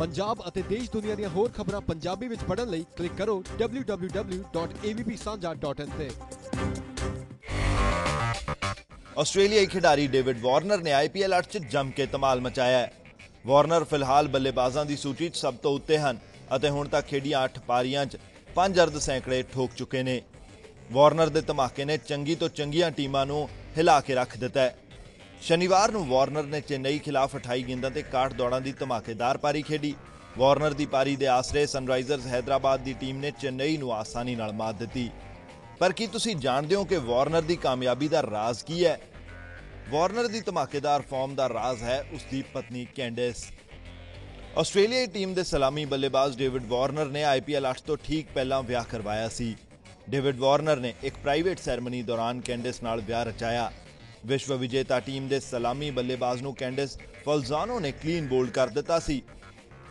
ਪੰਜਾਬ ਅਤੇ ਦੇਸ਼ ਦੁਨੀਆ ਦੀਆਂ ਹੋਰ ਖਬਰਾਂ ਪੰਜਾਬੀ ਵਿੱਚ ਪੜ੍ਹਨ ਲਈ ਕਲਿੱਕ ਕਰੋ www.avpsanja.in ਤੇ। ਆਸਟ੍ਰੇਲੀਆਈ ਖਿਡਾਰੀ ਡੇਵਿਡ ਵਾਰਨਰ ਨੇ ਆਈਪੀਐਲ 8 'ਚ ਜੰਮ ਕੇ ਧਮਾਲ ਮਚਾਇਆ ਹੈ। ਵਾਰਨਰ ਫਿਲਹਾਲ ਬੱਲੇਬਾਜ਼ਾਂ ਦੀ ਸੂਚੀ 'ਚ ਸਭ ਤੋਂ ਉੱਤੇ ਹਨ ਅਤੇ ਹੁਣ ਤੱਕ ਖੇਡੀਆਂ 8 ਪਾਰੀਆਂ 'ਚ 5 ਅਰਧ ਸੈਂਕੜੇ ਠੋਕ ਚੁੱਕੇ ਨੇ। ਵਾਰਨਰ ਦੇ ਧਮਾਕੇ ਨੇ ਚੰਗੀ ਤੋਂ ਚੰਗੀਆਂ ਟੀਮਾਂ ਨੂੰ ਹਿਲਾ ਕੇ ਰੱਖ ਦਿੱਤਾ ਹੈ। ਸ਼ਨੀਵਾਰ ਨੂੰ ਵਾਰਨਰ ਨੇ ਚੇਨਈ ਖਿਲਾਫ 28 ਗੇਂਦਾਂ ਤੇ 61 ਦੌੜਾਂ ਦੀ ਧਮਾਕੇਦਾਰ ਪਾਰੀ ਖੇਡੀ। ਵਾਰਨਰ ਦੀ ਪਾਰੀ ਦੇ ਆਸਰੇ ਸਨਰਾਈਜ਼ਰਸ ਹైదరాబాద్ ਦੀ ਟੀਮ ਨੇ ਚੇਨਈ ਨੂੰ ਆਸਾਨੀ ਨਾਲ ਮਾਤ ਦਿੱਤੀ। ਪਰ ਕੀ ਤੁਸੀਂ ਜਾਣਦੇ ਹੋ ਕਿ ਵਾਰਨਰ ਦੀ ਕਾਮਯਾਬੀ ਦਾ ਰਾਜ਼ ਕੀ ਹੈ? ਵਾਰਨਰ ਦੀ ਧਮਾਕੇਦਾਰ ਫਾਰਮ ਦਾ ਰਾਜ਼ ਹੈ ਉਸ ਦੀ ਪਤਨੀ ਕੈਂਡਿਸ। ਆਸਟ੍ਰੇਲੀਆਈ ਟੀਮ ਦੇ ਸਲਾਮੀ ਬੱਲੇਬਾਜ਼ ਡੇਵਿਡ ਵਾਰਨਰ ਨੇ ਆਈਪੀਐਲ 8 ਤੋਂ ਠੀਕ ਪਹਿਲਾਂ ਵਿਆਹ ਕਰਵਾਇਆ ਸੀ। ਡੇਵਿਡ ਵਾਰਨਰ ਨੇ ਇੱਕ ਪ੍ਰਾਈਵੇਟ ਸੈਰੇਮਨੀ ਦੌਰਾਨ ਕੈਂਡਿਸ ਨਾਲ ਵਿਆਹ ਰਚਾਇਆ। ਵਿਸ਼ਵ ਵਿਜੇਤਾ ਟੀਮ ਦੇ ਸਲਾਮੀ ਬੱਲੇਬਾਜ਼ ਨੂੰ ਕੈਂਡਿਸ ਫਲਜ਼ਾਨੋ ਨੇ ਕਲੀਨ ਬੋਲਡ ਕਰ ਦਿੱਤਾ ਸੀ।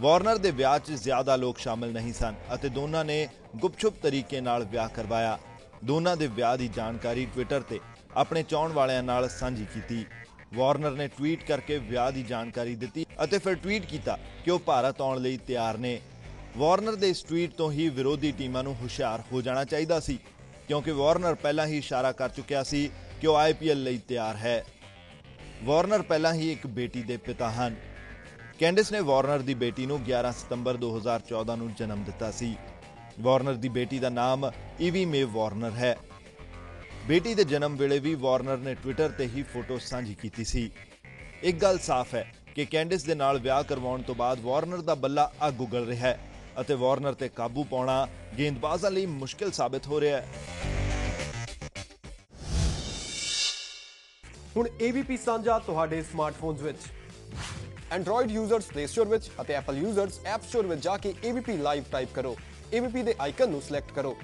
ਵਾਰਨਰ ਦੇ ਵਿਆਹ 'ਚ ਜ਼ਿਆਦਾ ਲੋਕ ਸ਼ਾਮਲ ਨਹੀਂ ਸਨ ਅਤੇ ਦੋਨਾਂ ਨੇ ਗੁਪਚੁਪ ਤਰੀਕੇ ਨਾਲ ਵਿਆਹ ਕਰਵਾਇਆ। ਦੋਨਾਂ ਦੇ ਵਿਆਹ ਦੀ ਜਾਣਕਾਰੀ ਟਵਿੱਟਰ ਤੇ ਆਪਣੇ ਚਾਹਣ ਵਾਲਿਆਂ ਨਾਲ ਸਾਂਝੀ ਕੀਤੀ। ਵਾਰਨਰ ਨੇ ਟਵੀਟ ਕਰਕੇ ਵਿਆਹ ਦੀ ਜਾਣਕਾਰੀ ਦਿੱਤੀ ਅਤੇ ਫਿਰ ਟਵੀਟ ਕੀਤਾ ਕਿ ਉਹ ਭਾਰਤ ਆਉਣ ਲਈ ਤਿਆਰ ਨੇ। ਵਾਰਨਰ ਦੇ ਇਸ ਟਵੀਟ ਤੋਂ ਹੀ ਵਿਰੋਧੀ ਟੀਮਾਂ ਨੂੰ ਹੁਸ਼ਿਆਰ ਹੋ ਜਾਣਾ ਚਾਹੀਦਾ ਸੀ, ਕਿਉਂਕਿ ਵਾਰਨਰ ਪਹਿਲਾਂ ਹੀ ਇਸ਼ਾਰਾ ਕਰ ਚੁੱਕਿਆ ਸੀ ਕਿ ਉਹ ਆਈਪੀਐਲ ਲਈ ਤਿਆਰ ਹੈ? ਵਾਰਨਰ ਪਹਿਲਾਂ ਹੀ ਇੱਕ ਬੇਟੀ ਦੇ ਪਿਤਾ ਹਨ। ਕੈਂਡਿਸ ਨੇ ਵਾਰਨਰ ਦੀ ਬੇਟੀ ਨੂੰ 11 ਸਤੰਬਰ 2014 ਨੂੰ ਜਨਮ ਦਿੱਤਾ ਸੀ। ਵਾਰਨਰ ਦੀ ਬੇਟੀ ਦਾ ਨਾਮ ਈਵੀ ਮੇ ਵਾਰਨਰ ਹੈ। ਬੇਟੀ ਦੇ ਜਨਮ ਵੇਲੇ ਵੀ ਵਾਰਨਰ ਨੇ ਟਵਿੱਟਰ ਤੇ ਹੀ ਫੋਟੋ ਸਾਂਝੀ ਕੀਤੀ ਸੀ। ਇੱਕ ਗੱਲ ਸਾਫ਼ ਹੈ ਕਿ ਕੈਂਡਿਸ ਦੇ ਨਾਲ ਵਿਆਹ ਕਰਵਾਉਣ ਤੋਂ ਬਾਅਦ ਵਾਰਨਰ ਦਾ ਬੱਲਾ ਅੱਗ ਉਗਲ ਰਿਹਾ ਹੈ ਅਤੇ ਵਾਰਨਰ ਤੇ ਕਾਬੂ ਪਾਉਣਾ ਗੇਂਦਬਾਜ਼ਾਂ ਲਈ ਮੁਸ਼ਕਿਲ ਸਾਬਤ ਹੋ ਰਿਹਾ ਹੈ। ਹੁਣ AVP ਸਾਂਝਾ ਤੁਹਾਡੇ ਸਮਾਰਟਫੋਨਸ ਵਿੱਚ। Android ਯੂਜ਼ਰਸ Play Store ਵਿੱਚ ਅਤੇ Apple ਯੂਜ਼ਰਸ App Store ਵਿੱਚ ਜਾ ਕੇ AVP ਲਾਈਵ ਟਾਈਪ ਕਰੋ। AVP ਦੇ ਆਈਕਨ ਨੂੰ ਸਿਲੈਕਟ ਕਰੋ।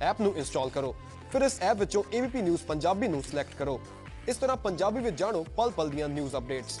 ਐਪ ਨੂੰ ਇੰਸਟਾਲ ਕਰੋ। ਫਿਰ ਇਸ ਐਪ ਵਿੱਚੋਂ AVP ਨਿਊਜ਼ ਪੰਜਾਬੀ ਨੂੰ ਸਿਲੈਕਟ ਕਰੋ। ਇਸ ਤਰ੍ਹਾਂ ਪੰਜਾਬੀ ਵਿੱਚ ਜਾਣੋ ਪਲ ਪਲ ਦੀਆਂ ਨਿਊਜ਼ ਅਪਡੇਟਸ